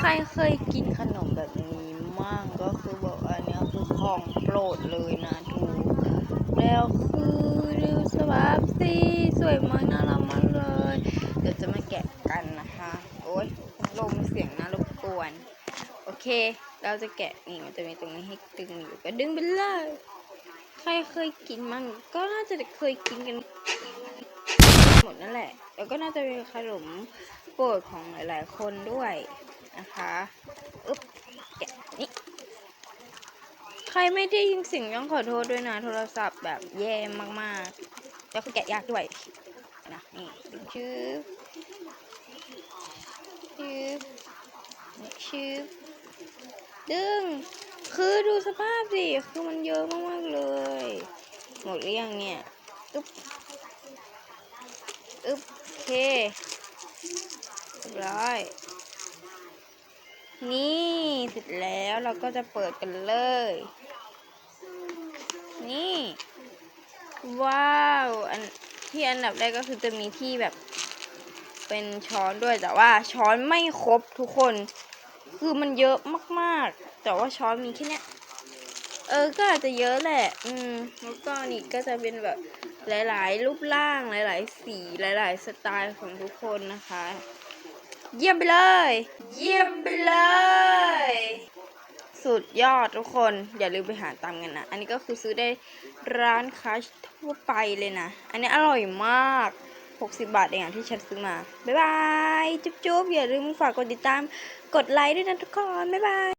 ใครเคยกินขนมแบบนี้มั่งก็คือบอกอันนี้คือของโปรดเลยนะทูแล้วคือดูสภาพสิสวยมากน่ารักมากเลย เดี๋ยวจะมาแกะกันนะคะ โอ๊ยลมเสียงน่ารบกวน โอเค เราจะแกะนี่มันจะมีตรงนี้ให้ดึงอยู่ก็ดึงไปเลยใครเคยกินมั่งก็น่าจะเคยกินกันหมดนั่นแหละ แล้วก็น่าจะเป็นขนมโปรดของหลาย ๆ คนด้วย อึ๊บนี่ใครไม่ได้ยินเสียงต้องขอโทษด้วยนะ โทรศัพท์แบบแย่มากๆแล้วก็แกะยากด้วยนะนี่ชื่อชื่อนี่ชื่อดึงคือดูสภาพสิ คือมันเยอะมากๆเลย หมดหรือยังเนี่ย อึ๊บ อึ๊บ โอเคเรียบร้อย นี่เสร็จแล้วเราก็จะเปิดกันเลย นี่ ว้าวอันที่อันดับแรกก็คือจะมีที่แบบ เป็นช้อนด้วยแต่ว่าช้อนไม่ครบทุกคน คือมันเยอะมากๆ แต่ว่าช้อนมีแค่เนี้ยเออก็อาจจะเยอะแหละ อืมแล้วก็นี่ก็จะเป็นแบบหลาย ๆ รูปร่างหลาย ๆ สีหลาย ๆ สไตล์ของทุกคนนะคะ เยี่ยมไปเลย เยี่ยมไปเลย สุดยอดทุกคน อย่าลืมไปหาตามกันนะ อันนี้ก็คือซื้อได้ร้านค้าทั่วไปเลยนะ อันนี้อร่อยมาก 60 บาทเองที่ฉันซื้อมา บ๊ายบาย จุ๊บๆ อย่าลืมฝากกดติดตาม กดไลค์ด้วยนะทุกคน บ๊ายบาย